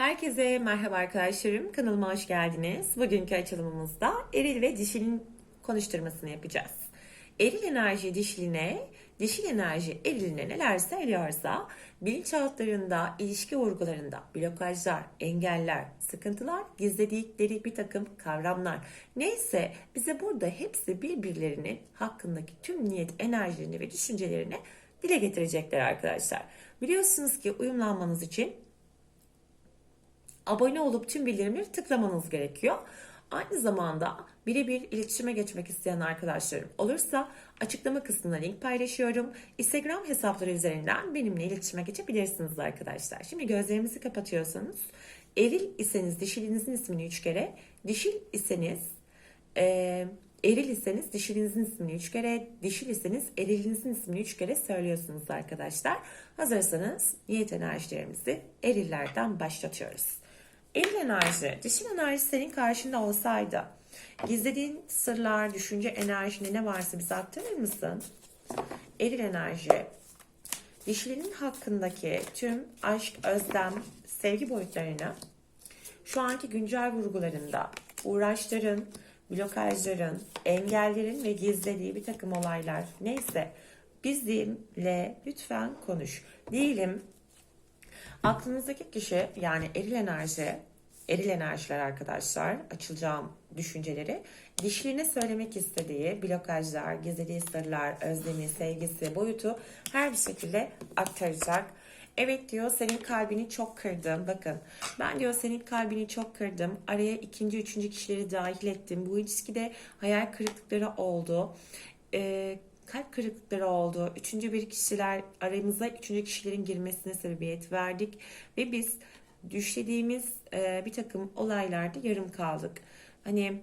Herkese merhaba arkadaşlarım. Kanalıma hoş geldiniz. Bugünkü açılımımızda eril ve dişilin konuşturmasını yapacağız. Eril enerji dişiline, dişil enerji eriline neler söylüyorsa bilinçaltlarında, ilişki vurgularında blokajlar, engeller, sıkıntılar, gizledikleri bir takım kavramlar neyse bize burada hepsi birbirlerinin hakkındaki tüm niyet enerjilerini ve düşüncelerini dile getirecekler arkadaşlar. Biliyorsunuz ki uyumlanmanız için abone olup tüm bildirimleri tıklamanız gerekiyor. Aynı zamanda birebir iletişime geçmek isteyen arkadaşlarım olursa açıklama kısmına link paylaşıyorum. Instagram hesapları üzerinden benimle iletişime geçebilirsiniz arkadaşlar. Şimdi gözlerimizi kapatıyorsanız eril iseniz dişilinizin ismini üç kere, dişil iseniz e, eril iseniz dişilinizin ismini üç kere, dişil iseniz erilinizin ismini üç kere söylüyorsunuz arkadaşlar. Hazırsanız niyet enerjilerimizi erillerden başlatıyoruz. Eril enerji, dişil enerji senin karşında olsaydı gizlediğin sırlar, düşünce enerjinde ne varsa bize aktarır mısın? Eril enerji, dişilinin hakkındaki tüm aşk, özlem, sevgi boyutlarını şu anki güncel vurgularında uğraşların, blokajların, engellerin ve gizlediği bir takım olaylar neyse bizimle lütfen konuş. Diyelim Aklınızdaki kişi yani eril enerji, eril enerjiler arkadaşlar, açılacağım düşünceleri dişliğine söylemek istediği blokajlar, gizlediği sırlar, özlemi, sevgisi, boyutu her bir şekilde aktaracak. Evet diyor senin kalbini çok kırdım. Bakın ben diyor senin kalbini çok kırdım. Araya ikinci, üçüncü kişileri dahil ettim. Bu ilişkide hayal kırıklıkları oldu. Ee, kalp kırıklıkları oldu. Üçüncü bir kişiler aramıza üçüncü kişilerin girmesine sebebiyet verdik ve biz düşlediğimiz e, bir takım olaylarda yarım kaldık. Hani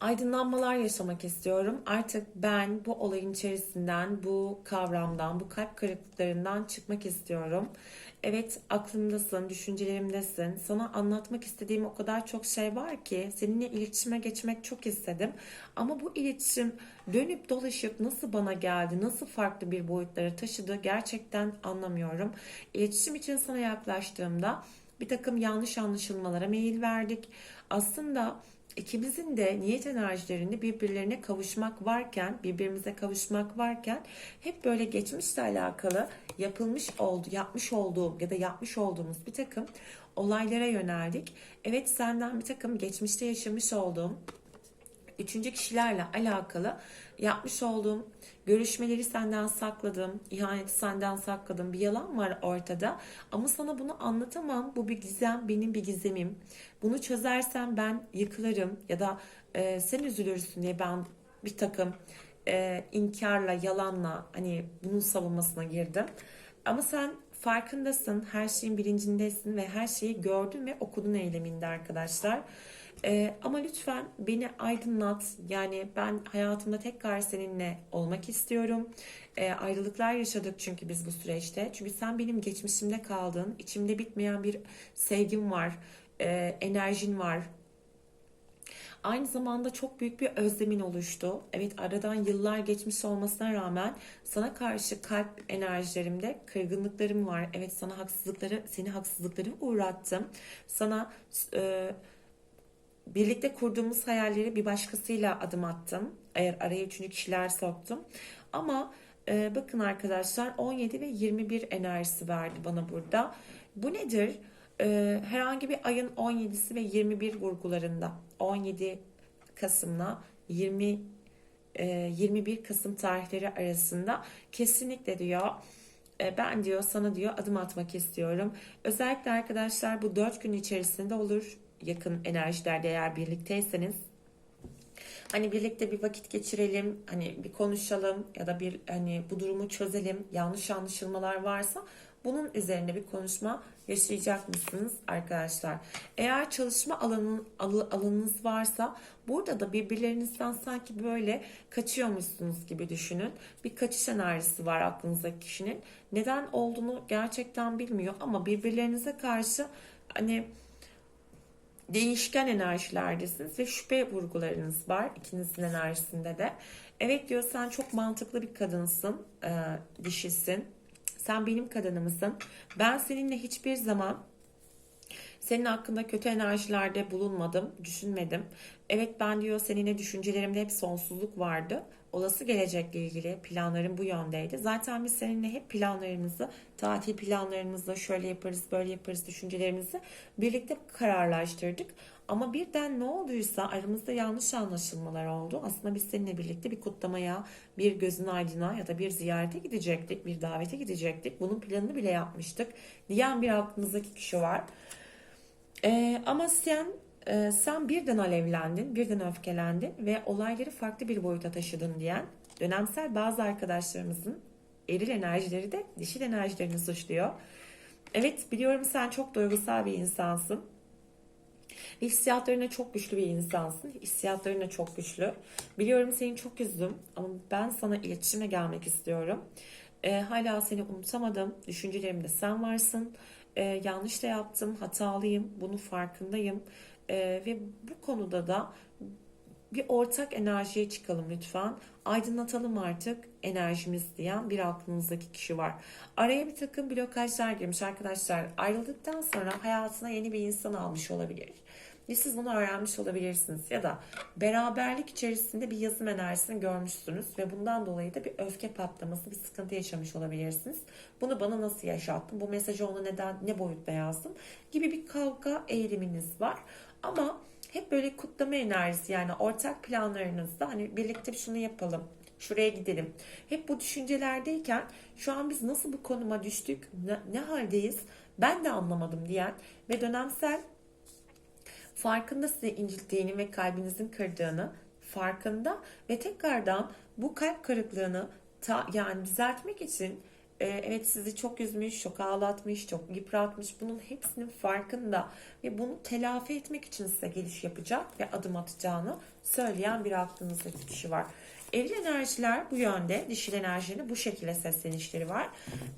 aydınlanmalar yaşamak istiyorum. Artık ben bu olayın içerisinden, bu kavramdan, bu kalp kırıklıklarından çıkmak istiyorum. Evet aklımdasın, düşüncelerimdesin. Sana anlatmak istediğim o kadar çok şey var ki seninle iletişime geçmek çok istedim. Ama bu iletişim dönüp dolaşıp nasıl bana geldi, nasıl farklı bir boyutlara taşıdı gerçekten anlamıyorum. İletişim için sana yaklaştığımda bir takım yanlış anlaşılmalara meyil verdik. Aslında ikimizin de niyet enerjilerinde birbirlerine kavuşmak varken, birbirimize kavuşmak varken hep böyle geçmişle alakalı yapılmış oldu, yapmış olduğum ya da yapmış olduğumuz bir takım olaylara yöneldik. Evet senden bir takım geçmişte yaşamış olduğum üçüncü kişilerle alakalı yapmış olduğum görüşmeleri senden sakladım, ihaneti senden sakladım, bir yalan var ortada ama sana bunu anlatamam. Bu bir gizem, benim bir gizemim. Bunu çözersem ben yıkılırım ya da e, sen üzülürsün diye ben bir takım e, inkarla, yalanla hani bunun savunmasına girdim. Ama sen farkındasın, her şeyin bilincindesin ve her şeyi gördün ve okudun eyleminde arkadaşlar. Ee, ama lütfen beni aydınlat. Yani ben hayatımda tekrar seninle olmak istiyorum. Ee, ayrılıklar yaşadık çünkü biz bu süreçte. Çünkü sen benim geçmişimde kaldın. İçimde bitmeyen bir sevgim var. Ee, enerjin var. Aynı zamanda çok büyük bir özlemin oluştu. Evet aradan yıllar geçmiş olmasına rağmen sana karşı kalp enerjilerimde kırgınlıklarım var. Evet sana haksızlıkları, seni haksızlıkları uğrattım. Sana e, birlikte kurduğumuz hayalleri bir başkasıyla adım attım. Eğer araya üçüncü kişiler soktum. Ama e, bakın arkadaşlar 17 ve 21 enerjisi verdi bana burada. Bu nedir? E, herhangi bir ayın 17'si ve 21 vurgularında 17 Kasım'la 20 e, 21 Kasım tarihleri arasında kesinlikle diyor e, ben diyor sana diyor adım atmak istiyorum. Özellikle arkadaşlar bu 4 gün içerisinde olur yakın enerjilerde eğer birlikteyseniz hani birlikte bir vakit geçirelim, hani bir konuşalım ya da bir hani bu durumu çözelim. Yanlış anlaşılmalar varsa bunun üzerine bir konuşma yaşayacak mısınız arkadaşlar? Eğer çalışma alanın, alanınız varsa burada da birbirlerinizden sanki böyle kaçıyormuşsunuz gibi düşünün. Bir kaçış enerjisi var aklınızdaki kişinin. Neden olduğunu gerçekten bilmiyor ama birbirlerinize karşı hani değişken enerjilerdesiniz ve şüphe vurgularınız var ikinizin enerjisinde de. Evet diyor sen çok mantıklı bir kadınsın, e, dişisin. Sen benim kadınımsın. Ben seninle hiçbir zaman Senin hakkında kötü enerjilerde bulunmadım, düşünmedim. Evet ben diyor seninle düşüncelerimde hep sonsuzluk vardı. Olası gelecekle ilgili planlarım bu yöndeydi. Zaten biz seninle hep planlarımızı, tatil planlarımızı şöyle yaparız, böyle yaparız düşüncelerimizi birlikte kararlaştırdık. Ama birden ne olduysa aramızda yanlış anlaşılmalar oldu. Aslında biz seninle birlikte bir kutlamaya, bir gözün aydına ya da bir ziyarete gidecektik, bir davete gidecektik. Bunun planını bile yapmıştık diyen bir aklımızdaki kişi var. Ee, ama sen e, sen birden alevlendin, birden öfkelendin ve olayları farklı bir boyuta taşıdın diyen dönemsel bazı arkadaşlarımızın eril enerjileri de dişil enerjilerini suçluyor. Evet biliyorum sen çok duygusal bir insansın. Hissiyatlarına çok güçlü bir insansın. Hissiyatlarına çok güçlü. Biliyorum seni çok üzdüm ama ben sana iletişime gelmek istiyorum. Ee, hala seni unutamadım. Düşüncelerimde sen varsın. Ee, yanlış da yaptım, hatalıyım. Bunun farkındayım. Ee, ve bu konuda da bir ortak enerjiye çıkalım lütfen. Aydınlatalım artık enerjimiz diyen bir aklınızdaki kişi var. Araya bir takım blokajlar girmiş arkadaşlar. Ayrıldıktan sonra hayatına yeni bir insan almış olabilir. Ve siz bunu öğrenmiş olabilirsiniz. Ya da beraberlik içerisinde bir yazım enerjisini görmüşsünüz. Ve bundan dolayı da bir öfke patlaması, bir sıkıntı yaşamış olabilirsiniz. Bunu bana nasıl yaşattın? Bu mesajı ona neden, ne boyutta yazdın? Gibi bir kavga eğiliminiz var. Ama hep böyle kutlama enerjisi yani ortak planlarınızda hani birlikte şunu yapalım, şuraya gidelim. Hep bu düşüncelerdeyken şu an biz nasıl bu konuma düştük, ne, ne haldeyiz ben de anlamadım diyen ve dönemsel farkında size incittiğini ve kalbinizin kırdığını farkında ve tekrardan bu kalp kırıklığını ta, yani düzeltmek için e, evet sizi çok üzmüş, çok ağlatmış, çok yıpratmış. Bunun hepsinin farkında ve bunu telafi etmek için size geliş yapacak ve adım atacağını söyleyen bir aklınızdaki kişi var. Eril enerjiler bu yönde, dişil enerjinin bu şekilde seslenişleri var.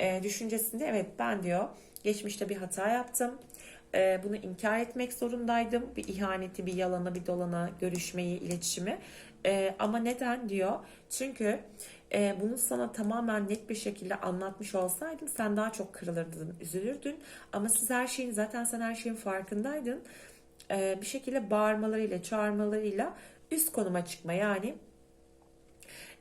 E, düşüncesinde evet ben diyor geçmişte bir hata yaptım. E, bunu inkar etmek zorundaydım. Bir ihaneti, bir yalanı, bir dolana, görüşmeyi, iletişimi. E, ama neden diyor? Çünkü e, bunu sana tamamen net bir şekilde anlatmış olsaydım sen daha çok kırılırdın, üzülürdün. Ama siz her şeyin zaten sen her şeyin farkındaydın. E, bir şekilde bağırmalarıyla, çağırmalarıyla üst konuma çıkma yani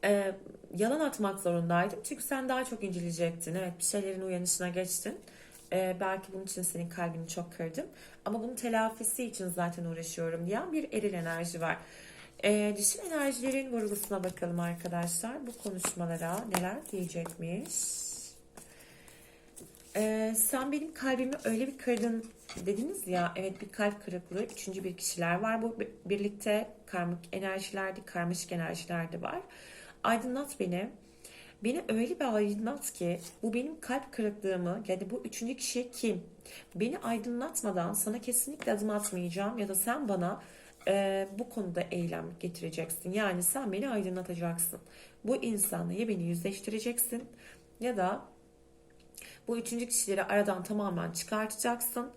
e, yalan atmak zorundaydım. Çünkü sen daha çok inceleyecektin. Evet bir şeylerin uyanışına geçtin. E, belki bunun için senin kalbini çok kırdım. Ama bunun telafisi için zaten uğraşıyorum diyen bir eril enerji var. E, dişil enerjilerin vurgusuna bakalım arkadaşlar. Bu konuşmalara neler diyecekmiş. E, sen benim kalbimi öyle bir kırdın dediniz ya. Evet bir kalp kırıklığı. Üçüncü bir kişiler var. Bu birlikte karmik enerjilerde, karmaşık enerjilerde var. Aydınlat beni. Beni öyle bir aydınlat ki bu benim kalp kırıklığımı yani bu üçüncü kişi kim? Beni aydınlatmadan sana kesinlikle adım atmayacağım ya da sen bana e, bu konuda eylem getireceksin. Yani sen beni aydınlatacaksın. Bu insanla ya beni yüzleştireceksin ya da bu üçüncü kişileri aradan tamamen çıkartacaksın.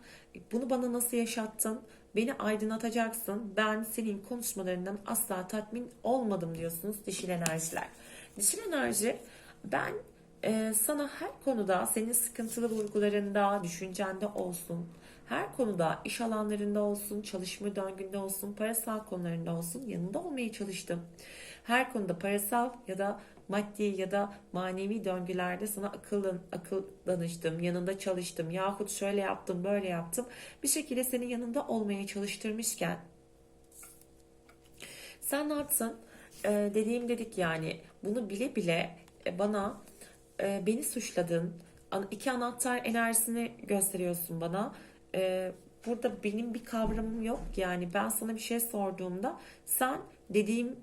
Bunu bana nasıl yaşattın? Beni aydınlatacaksın. Ben senin konuşmalarından asla tatmin olmadım diyorsunuz dişil enerjiler. Dişil enerji ben e, sana her konuda senin sıkıntılı vurgularında, düşüncende olsun, her konuda iş alanlarında olsun, çalışma döngünde olsun, parasal konularında olsun yanında olmaya çalıştım. Her konuda parasal ya da maddi ya da manevi döngülerde sana akıl, akıl danıştım, yanında çalıştım. Yahut şöyle yaptım, böyle yaptım. Bir şekilde senin yanında olmaya çalıştırmışken sen ne yaptın? Ee, dediğim dedik yani bunu bile bile e, bana e, beni suçladın. İki anahtar enerjisini gösteriyorsun bana. E, burada benim bir kavramım yok. Yani ben sana bir şey sorduğumda sen dediğim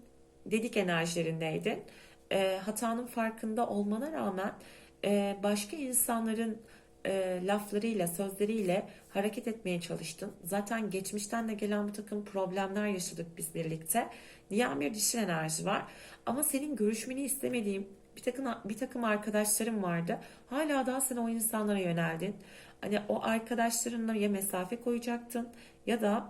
dedik enerjilerindeydin. E, hatanın farkında olmana rağmen e, başka insanların e, laflarıyla, sözleriyle hareket etmeye çalıştın. Zaten geçmişten de gelen bu takım problemler yaşadık biz birlikte. Diyen bir dişil enerji var. Ama senin görüşmeni istemediğim bir takım bir takım arkadaşlarım vardı. Hala daha sen o insanlara yöneldin. Hani o arkadaşlarınla ya mesafe koyacaktın ya da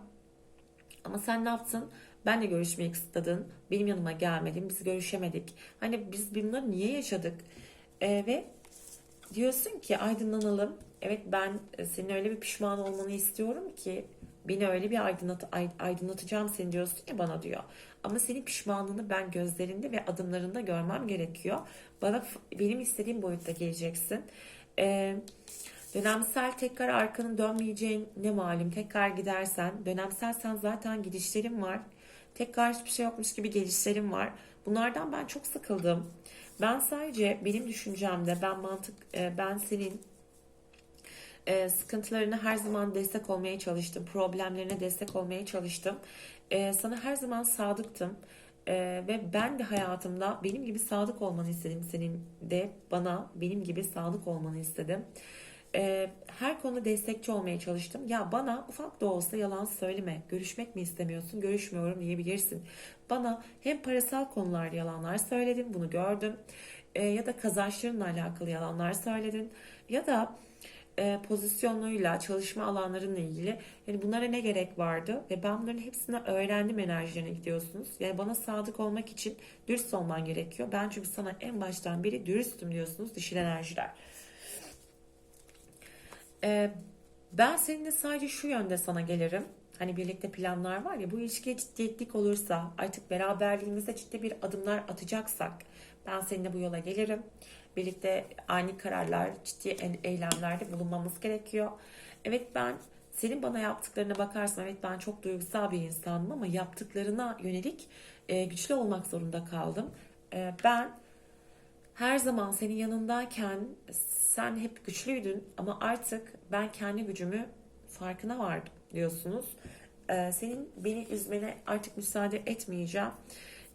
ama sen ne yaptın? Ben de görüşmeyi kısıtladın. Benim yanıma gelmedin. Biz görüşemedik. Hani biz bunları niye yaşadık? Ee, ve diyorsun ki aydınlanalım. Evet ben e, senin öyle bir pişman olmanı istiyorum ki beni öyle bir aydınlat, ay- aydınlatacağım seni diyorsun ya bana diyor. Ama senin pişmanlığını ben gözlerinde ve adımlarında görmem gerekiyor. Bana benim istediğim boyutta geleceksin. Ee, dönemsel tekrar arkanın dönmeyeceğin ne malum tekrar gidersen dönemsel sen zaten gidişlerin var. Tekrar hiçbir şey yokmuş gibi gelişlerim var. Bunlardan ben çok sıkıldım. Ben sadece benim düşüncemde ben mantık e, ben senin e, sıkıntılarına her zaman destek olmaya çalıştım. Problemlerine destek olmaya çalıştım. E, sana her zaman sadıktım. E, ve ben de hayatımda benim gibi sadık olmanı istedim. Senin de bana benim gibi sadık olmanı istedim. E, her konuda destekçi olmaya çalıştım. Ya bana ufak da olsa yalan söyleme. Görüşmek mi istemiyorsun? Görüşmüyorum diyebilirsin. Bana hem parasal konularda yalanlar söyledin. Bunu gördüm. E, ya da kazançlarınla alakalı yalanlar söyledin. Ya da e, pozisyonuyla, çalışma alanlarınla ilgili yani bunlara ne gerek vardı ve ben bunların hepsini öğrendim enerjilerine gidiyorsunuz. Yani bana sadık olmak için dürüst olman gerekiyor. Ben çünkü sana en baştan beri dürüstüm diyorsunuz dişil enerjiler. E, ben seninle sadece şu yönde sana gelirim. Hani birlikte planlar var ya bu ilişkiye ciddiyetlik olursa artık beraberliğimizde ciddi bir adımlar atacaksak ben seninle bu yola gelirim. Birlikte ani kararlar, ciddi eylemlerde bulunmamız gerekiyor. Evet ben senin bana yaptıklarına bakarsan evet ben çok duygusal bir insanım ama yaptıklarına yönelik e, güçlü olmak zorunda kaldım. E, ben her zaman senin yanındayken sen hep güçlüydün ama artık ben kendi gücümü farkına vardım diyorsunuz. Ee, senin beni üzmene artık müsaade etmeyeceğim.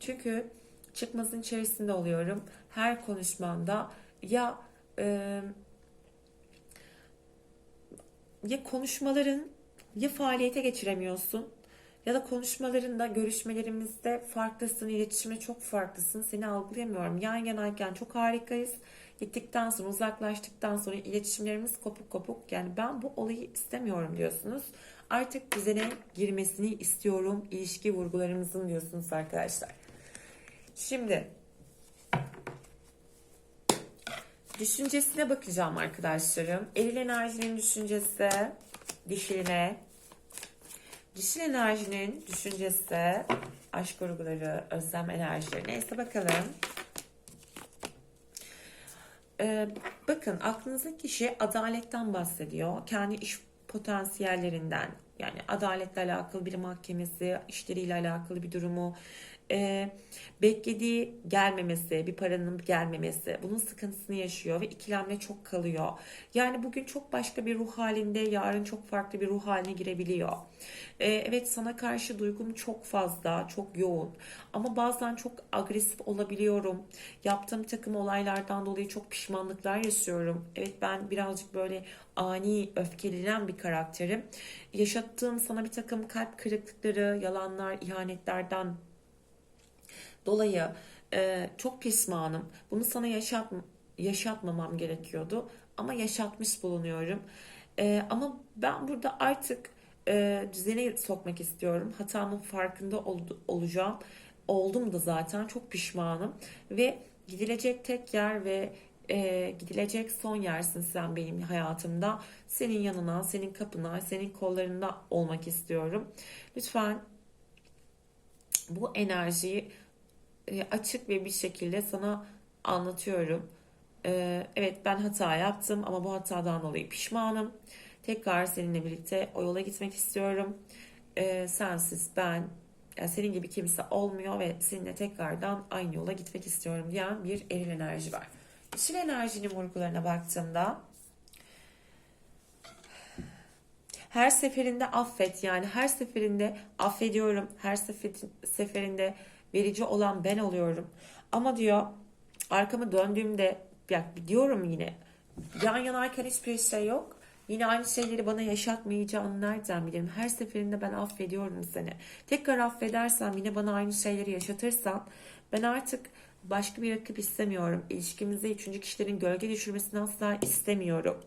Çünkü çıkmazın içerisinde oluyorum. Her konuşmanda ya e, ya konuşmaların ya faaliyete geçiremiyorsun ya da konuşmalarında, görüşmelerimizde farklısın, iletişimde çok farklısın. Seni algılayamıyorum. Yan yanayken çok harikayız. Gittikten sonra, uzaklaştıktan sonra iletişimlerimiz kopuk kopuk. Yani ben bu olayı istemiyorum diyorsunuz. Artık düzene girmesini istiyorum ilişki vurgularımızın diyorsunuz arkadaşlar. Şimdi düşüncesine bakacağım arkadaşlarım. Eril enerjinin düşüncesi dişiline, dişil enerjinin düşüncesi aşk vurguları, özlem enerjileri. Neyse bakalım. Ee, bakın aklınızdaki kişi adaletten bahsediyor. Kendi iş potansiyellerinden yani adaletle alakalı bir mahkemesi, işleriyle alakalı bir durumu, e, beklediği gelmemesi, bir paranın gelmemesi, bunun sıkıntısını yaşıyor ve ikilemde çok kalıyor. Yani bugün çok başka bir ruh halinde, yarın çok farklı bir ruh haline girebiliyor. E, evet sana karşı duygum çok fazla, çok yoğun ama bazen çok agresif olabiliyorum. Yaptığım takım olaylardan dolayı çok pişmanlıklar yaşıyorum. Evet ben birazcık böyle ani öfkelenen bir karakterim. Yaşattığım sana bir takım kalp kırıklıkları, yalanlar, ihanetlerden dolayı e, çok pişmanım. Bunu sana yaşat, yaşatmamam gerekiyordu ama yaşatmış bulunuyorum. E, ama ben burada artık e, düzene sokmak istiyorum. Hatamın farkında ol, olacağım. Oldum da zaten çok pişmanım ve gidilecek tek yer ve e, gidilecek son yersin sen benim hayatımda. Senin yanına, senin kapına, senin kollarında olmak istiyorum. Lütfen bu enerjiyi e, açık ve bir şekilde sana anlatıyorum. E, evet ben hata yaptım ama bu hatadan dolayı pişmanım. Tekrar seninle birlikte o yola gitmek istiyorum. E, sensiz ben yani senin gibi kimse olmuyor ve seninle tekrardan aynı yola gitmek istiyorum diyen bir eril enerji var. Dişil enerjinin vurgularına baktığımda her seferinde affet yani her seferinde affediyorum her seferinde verici olan ben oluyorum. Ama diyor arkamı döndüğümde ya diyorum yine yan yanarken hiçbir şey yok. Yine aynı şeyleri bana yaşatmayacağını nereden bilirim? Her seferinde ben affediyorum seni. Tekrar affedersem yine bana aynı şeyleri yaşatırsan ben artık başka bir rakip istemiyorum. İlişkimizde üçüncü kişilerin gölge düşürmesini asla istemiyorum.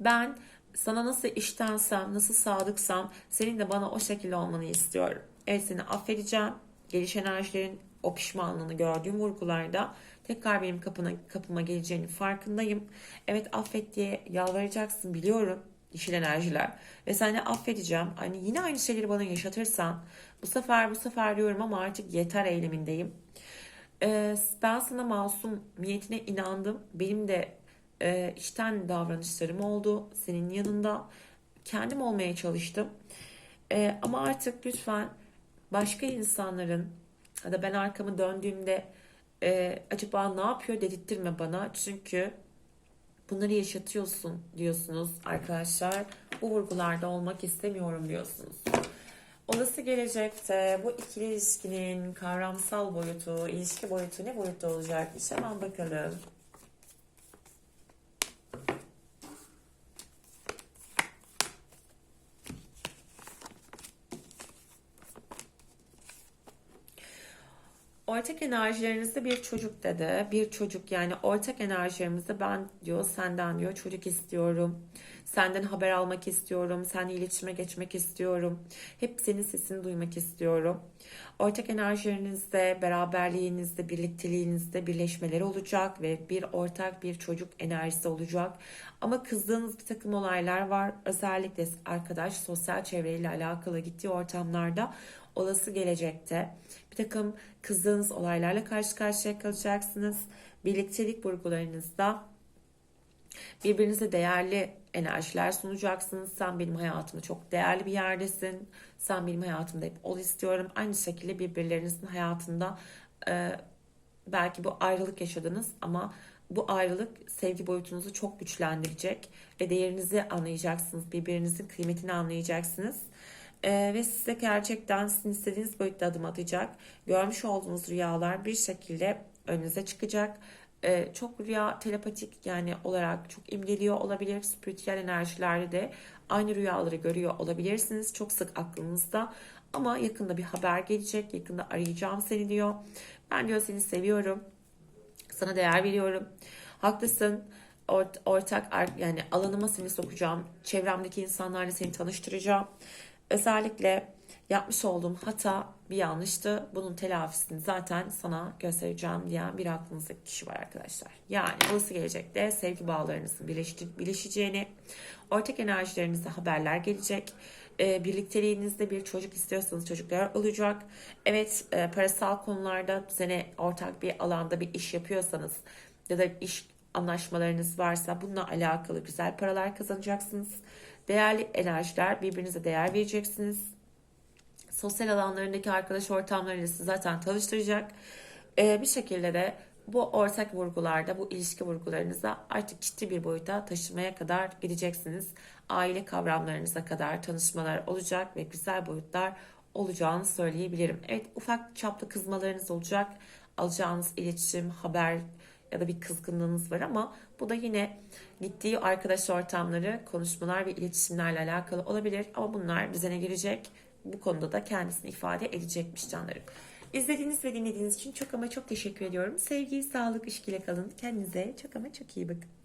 Ben sana nasıl iştensem, nasıl sadıksam senin de bana o şekilde olmanı istiyorum. Evet seni affedeceğim. Geliş enerjilerin o pişmanlığını gördüğüm vurgularda tekrar benim kapına, kapıma geleceğinin farkındayım. Evet affet diye yalvaracaksın biliyorum dişil enerjiler. Ve sen de affedeceğim. Hani yine aynı şeyleri bana yaşatırsan bu sefer bu sefer diyorum ama artık yeter eylemindeyim. Ee, ben sana masum niyetine inandım. Benim de e, içten davranışlarım oldu senin yanında. Kendim olmaya çalıştım. Ee, ama artık lütfen başka insanların ya da ben arkamı döndüğümde e, acaba ne yapıyor dedirttirme bana. Çünkü bunları yaşatıyorsun diyorsunuz arkadaşlar. Bu vurgularda olmak istemiyorum diyorsunuz. Olası gelecekte bu ikili ilişkinin kavramsal boyutu, ilişki boyutu ne boyutta olacakmış hemen bakalım. Ortak enerjilerinizde bir çocuk dedi. Bir çocuk yani ortak enerjilerimizde ben diyor senden diyor çocuk istiyorum. Senden haber almak istiyorum. Seninle iletişime geçmek istiyorum. Hep senin sesini duymak istiyorum. Ortak enerjilerinizde, beraberliğinizde, birlikteliğinizde birleşmeleri olacak ve bir ortak bir çocuk enerjisi olacak. Ama kızdığınız bir takım olaylar var. Özellikle arkadaş sosyal çevreyle alakalı gittiği ortamlarda olası gelecekte bir takım kızdığınız olaylarla karşı karşıya kalacaksınız. Birliktelik vurgularınızda birbirinize değerli enerjiler sunacaksınız. Sen benim hayatımda çok değerli bir yerdesin. Sen benim hayatımda hep ol istiyorum. Aynı şekilde birbirlerinizin hayatında e, belki bu ayrılık yaşadınız ama bu ayrılık sevgi boyutunuzu çok güçlendirecek ve değerinizi anlayacaksınız. Birbirinizin kıymetini anlayacaksınız. Ee, ve size gerçekten sizin istediğiniz boyutta adım atacak. Görmüş olduğunuz rüyalar bir şekilde önünüze çıkacak. Ee, çok rüya telepatik yani olarak çok imgeliyor olabilir. Spiritüel enerjilerde de aynı rüyaları görüyor olabilirsiniz. Çok sık aklınızda. Ama yakında bir haber gelecek. Yakında arayacağım seni diyor. Ben diyor seni seviyorum. Sana değer veriyorum. Haklısın ortak yani alanıma seni sokacağım. Çevremdeki insanlarla seni tanıştıracağım. Özellikle yapmış olduğum hata bir yanlıştı. Bunun telafisini zaten sana göstereceğim diyen bir aklınızdaki kişi var arkadaşlar. Yani olası gelecekte sevgi bağlarınızın birleşeceğini, ortak enerjilerinizde haberler gelecek. E, birlikteliğinizde bir çocuk istiyorsanız çocuklar olacak. Evet e, parasal konularda düzene ortak bir alanda bir iş yapıyorsanız ya da iş anlaşmalarınız varsa bununla alakalı güzel paralar kazanacaksınız. Değerli enerjiler birbirinize değer vereceksiniz. Sosyal alanlarındaki arkadaş ortamlarıyla sizi zaten tanıştıracak. Ee, bir şekilde de bu ortak vurgularda, bu ilişki vurgularınıza artık ciddi bir boyuta taşımaya kadar gideceksiniz. Aile kavramlarınıza kadar tanışmalar olacak ve güzel boyutlar olacağını söyleyebilirim. Evet ufak çaplı kızmalarınız olacak. Alacağınız iletişim, haber ya da bir kızgınlığınız var ama bu da yine gittiği arkadaş ortamları, konuşmalar ve iletişimlerle alakalı olabilir. Ama bunlar düzene girecek. Bu konuda da kendisini ifade edecekmiş canlarım. İzlediğiniz ve dinlediğiniz için çok ama çok teşekkür ediyorum. Sevgi, sağlık, işkiyle kalın. Kendinize çok ama çok iyi bakın.